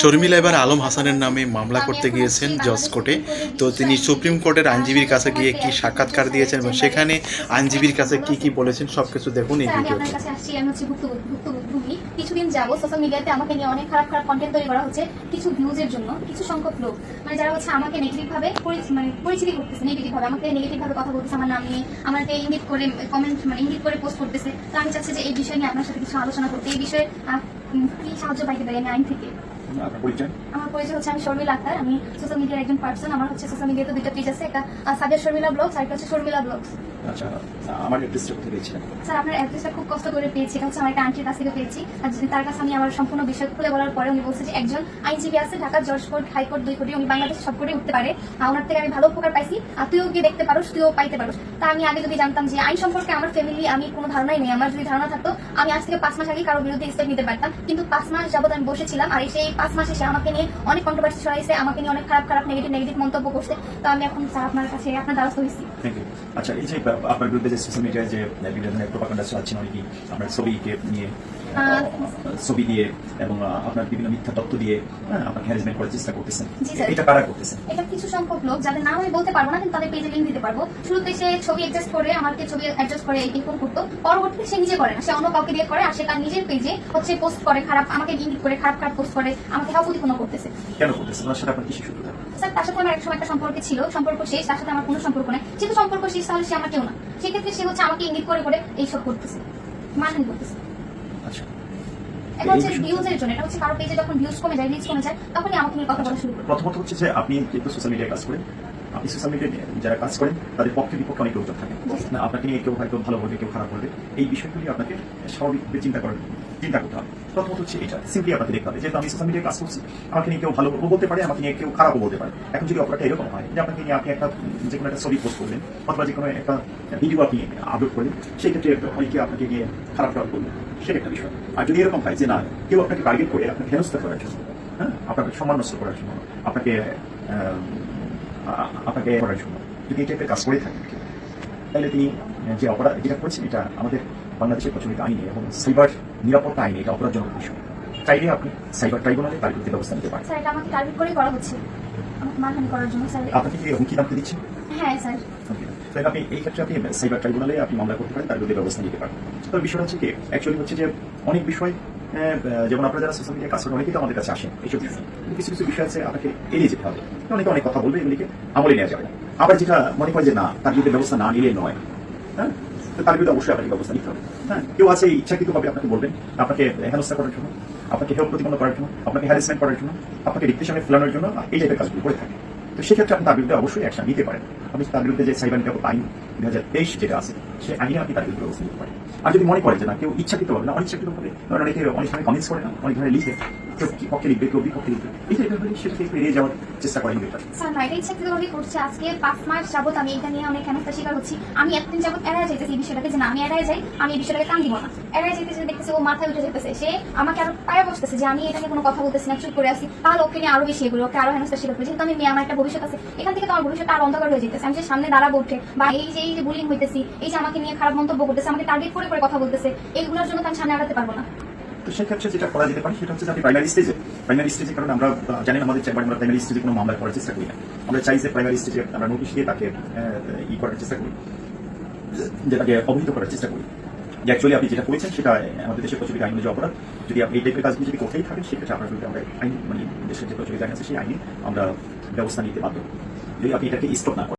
শর্মিলা এবার আলম হাসানের নামে মামলা করতে গিয়েছেন জজ কোর্টে। তো তিনি সুপ্রিম কোর্টের আইনজীবীর কাছে গিয়ে কি সাক্ষাৎকার দিয়েছেন এবং সেখানে আইনজীবীর কাছে কি কি বলেছেন সবকিছু দেখুন এই ভিডিও ভিডিওতে। কিছুদিন যাব সোশ্যাল মিডিয়াতে আমাকে নিয়ে অনেক খারাপ খারাপ কন্টেন্ট তৈরি করা হচ্ছে কিছু ভিউজের জন্য, কিছু সংখ্যক লোক। মানে যারা হচ্ছে আমাকে নেগেটিভ ভাবে মানে পরিচিতি করতেছে নেগেটিভ ভাবে, আমাকে নেগেটিভ ভাবে কথা বলতেছে আমার নাম নিয়ে আমাকে ইঙ্গিত করে কমেন্ট মানে ইঙ্গিত করে পোস্ট করতেছে। তো আমি চাচ্ছি যে এই বিষয় নিয়ে আপনার সাথে কিছু আলোচনা করতে, এই বিষয়ে কি সাহায্য পাইতে পারি আমি আইন থেকে? পরিচয়? আমার পরিচয় হচ্ছে আমি শর্মিলা আক্তার আমি সোশ্যাল মিডিয়ার একজন পার্সন আমার হচ্ছে সোশ্যাল মিডিয়াতে দুইটা পেজ আছে একটা আহ, শর্মিলা ব্লগস আর একটা হচ্ছে শর্মিলা ব্লগস আচ্ছা আমার অ্যাড্রেসটা কোথায় দিয়েছিলেন স্যার আপনার অ্যাড্রেসটা খুব কষ্ট করে পেয়েছি এটা হচ্ছে আমার একটা আন্টির কাছ থেকে পেয়েছি। আর তার কাছে আমি আমার সম্পূর্ণ বিষয় খুলে বলার পরে উনি বলছে যে একজন আইনজীবী আছে ঢাকা জজ কোর্ট হাইকোর্ট দুই কোটি উনি বাংলাদেশে সব কোর্টে উঠতে পারে। ওনার থেকে আমি ভালো উপকার পাইছি। আর তুইও গিয়ে দেখতে পারোস তুইও পাইতে পারোস। তা আমি আগে যদি জানতাম যে আইন সম্পর্কে আমার ফ্যামিলি আমি কোনো ধারণাই নেই। আমার যদি ধারণা থাকতো আমি আজ থেকে পাঁচ মাস আগে কারোর বিরুদ্ধে স্টেপ নিতে পারতাম। কিন্তু পাঁচ মাস যাবত আমি বসেছিলাম আর এই সেই পাঁচ মাসে সে আমাকে নিয়ে অনেক কন্ট্রোভার্সি ছড়াইছে, আমাকে নিয়ে অনেক খারাপ খারাপ নেগেটিভ নেগেটিভ মন্তব্য করছে। তো আমি এখন স্যার আপনার কাছে, আপনার দ্বারস্থ হয়েছি। আচ্ছা এই যে, আপনার বিরুদ্ধে যে সোশ্যাল মিডিয়ায় যে বিভিন্ন ধরনের প্রোপাগান্ডা চালাচ্ছেন অনেকেই, আপনার ছবিকে নিয়ে ছবি দিয়ে এবং আপনার বিভিন্ন মিথ্যা তথ্য দিয়ে হ্যাঁ, আপনার হ্যারাসমেন্ট করার চেষ্টা করতেছেন। এটা কারা করতেছেন? এটা কিছু সংখ্যক লোক যাদের নাম আমি বলতে পারব না কিন্তু তাদের পেজে লিঙ্ক দিতে পারব। শুরুতে সে ছবি অ্যাডজাস্ট করে আমাকে ছবি অ্যাডজাস্ট করে এরকম করতো। পরবর্তীতে সে নিজে করে না সে অন্য কাউকে দিয়ে করে আর সে তার নিজের পেজে হচ্ছে পোস্ট করে খারাপ আমাকে ইঙ্গিত করে খারাপ খারাপ পোস্ট করে আমাকে হাউ প্রতিপন্ন করতেছে। কেন করতেছেন? ওনার সাথে আপনার কিছু সূত্র থাকে স্যার তার সাথে আমার এক সময় একটা সম্পর্ক ছিল সম্পর্ক শেষ তার সাথে আমার কোনো সম্পর্ক নেই। যেহেতু সম্পর্ক শেষ তাহলে সে আমার কেউ না। সেক্ষেত্রে সে হচ্ছে আমাকে ইঙ্গিত করে করে এইসব করতেছে। মানহানি করতেছে। আচ্ছা। এটা হচ্ছে এই ভিউজের জন্য এটা হচ্ছে কারও পেজে যখন ভিউজ কমে যায় রিচ কমে যায় তখনই আমাকে নিয়ে কথা বলা শুরু করে প্রথমত হচ্ছে যে আপনি যেহেতু সোশ্যাল মিডিয়ায় কাজ করেন আপনি সোশ্যাল মিডিয়ায় যারা কাজ করেন তাদের পক্ষে বিপক্ষে অনেক লোকজন থাকে। না আপনাকে নিয়ে কেউ হয়তো ভালো বলবে কেউ খারাপ বলবে। এই বিষয়গুলি আপনাকে স্বাভাবিকভাবে চিন্তা করেন চিন্তা করতে হবে। প্রথমত হচ্ছে এটা। সিম্পলি আপনাকে দেখতে হবে। যেহেতু আমি সোশ্যাল মিডিয়ায় কাজ করছি, আমাকে নিয়ে কেউ ভালো বলতে পারে, আমাকে নিয়ে কেউ খারাপও বলতে পারে। এখন যদি অপরাধটা এরকম হয় যে আপনাকে নিয়ে আপনি একটা যে কোনো একটা ছবি পোস্ট করলেন অথবা যে কোনো একটা ভিডিও আপনি আপলোড করলেন, সেই ক্ষেত্রে অনেকে আপনাকে নিয়ে খারাপ খারাপ করলেন সেটা একটা বিষয়। আর যদি এরকম হয় যে না, কেউ আপনাকে টার্গেট করে আপনাকে হেনস্থা করার জন্য হ্যাঁ? আপনাকে সম্মান নষ্ট করার জন্য, আপনাকে আপনাকে করার জন্য, যদি এটা একটা কাজ করে থাকেন, তাহলে তিনি যে অপরাধ যেটা করেছেন, এটা আমাদের বাংলাদেশের প্রচলিত আইনে এবং সাইবার নিরাপত্তা আইনে এটা অপরাধজনক বিষয়। চাইলে আপনি সাইবার ট্রাইব্যুনালে তার বিরুদ্ধে ব্যবস্থা নিতে পারেন। স্যার এটা আমাকে টার্গেট করেই করা হচ্ছে। আমাকে মানহানি করার জন্য স্যার। আপনাকে কি হুমকি দামতে দিচ্ছেন? হ্যাঁ স্যার। তাহলে আপনি এই ক্ষেত্রে আপনি সাইবার ট্রাইব্যুনালে আপনি মামলা করতে পারেন তার বিরুদ্ধে ব্যবস্থা নিতে পারেন। তবে বিষয়টা হচ্ছে কি অ্যাকচুয়ালি হচ্ছে যে অনেক বিষয় যেমন আপনারা যারা সোশ্যাল মিডিয়া কাজ করেন অনেকেই তো আমাদের কাছে আসেন এইসব বিষয়। কিছু কিছু বিষয় আছে আপনাকে এড়িয়ে যেতে হবে। অনেকে অনেক কথা বলবে এগুলিকে আমলে নেওয়া যাবে আবার যেটা মনে হয় যে না তার বিরুদ্ধে ব্যবস্থা না নিলে নয়। হ্যাঁ? তার বিরুদ্ধে অবশ্যই আপনাকে ব্যবস্থা নিতে হবে। হ্যাঁ। কেউ আছে ইচ্ছাকৃতভাবে আপনাকে বলবেন আপনাকে হেনস্থা করার জন্য আপনাকে প্রতিপন্ন করার জন্য আপনাকে হ্যারাসমেন্ট করার জন্য আপনাকে ফেলানোর জন্য এই টাইপের কাজগুলো করে থাকে। তো সেক্ষেত্রে আপনি তার বিরুদ্ধে অবশ্যই অ্যাকশন নিতে পারেন। আপনি তার বিরুদ্ধে যে সাইবার নিরাপত্তা আইন দুই হাজার তেইশ যেটা আছে সেই আইনে আপনি তার বিরুদ্ধে ব্যবস্থা নিতে পারেন। আর যদি মনে করেন যে না কেউ ইচ্ছাকৃত হবে না অনিচ্ছাকৃত হবে ধরেন অনেকে অনেক সময় কমেন্টস করে না অনেক ধরনের লিখে আমি যে আমাকে ওকে নিয়ে আরও ওকে আরও শিকার আমি আমার একটা ভবিষ্যৎ আছে। এখান থেকে ভবিষ্যৎ আর অন্ধকার হয়ে আমি সামনে দাঁড়াবো উঠে, বা এই যে এই যে বুলিং হইতেছি, এই যে আমাকে নিয়ে খারাপ মন্তব্য করতেছে, আমাকে টার্গেট করে করে কথা বলতেছে, এইগুলোর জন্য তো আমি সামনে আগাতে পারব না। তো সেক্ষেত্রে যেটা করা যেতে পারে সেটা হচ্ছে আপনি প্রাইমারি স্টেজে প্রাইমারি স্টেজে কারণ আমরা জানেন আমাদের চেম্বার আমরা প্রাইমারি স্টেজে কোনো মামলা করার চেষ্টা করি না। আমরা চাই যে প্রাইমারি স্টেজে আমরা নোটিশ দিয়ে তাকে ই করার চেষ্টা করি। যে তাকে অবহিত করার চেষ্টা করি। যে অ্যাকচুয়ালি আপনি যেটা করেছেন সেটা আমাদের দেশের প্রচলিত আইন অনুযায়ী অপরাধ। যদি আপনি এই টাইপের কাজগুলো যদি করতেই থাকেন, সেক্ষেত্রে আপনার বিরুদ্ধে আমরা আইন মানে দেশের যে প্রচলিত আইন আছে সেই আইনে আমরা ব্যবস্থা নিতে বাধ্য। যদি আপনি এটাকে স্টপ না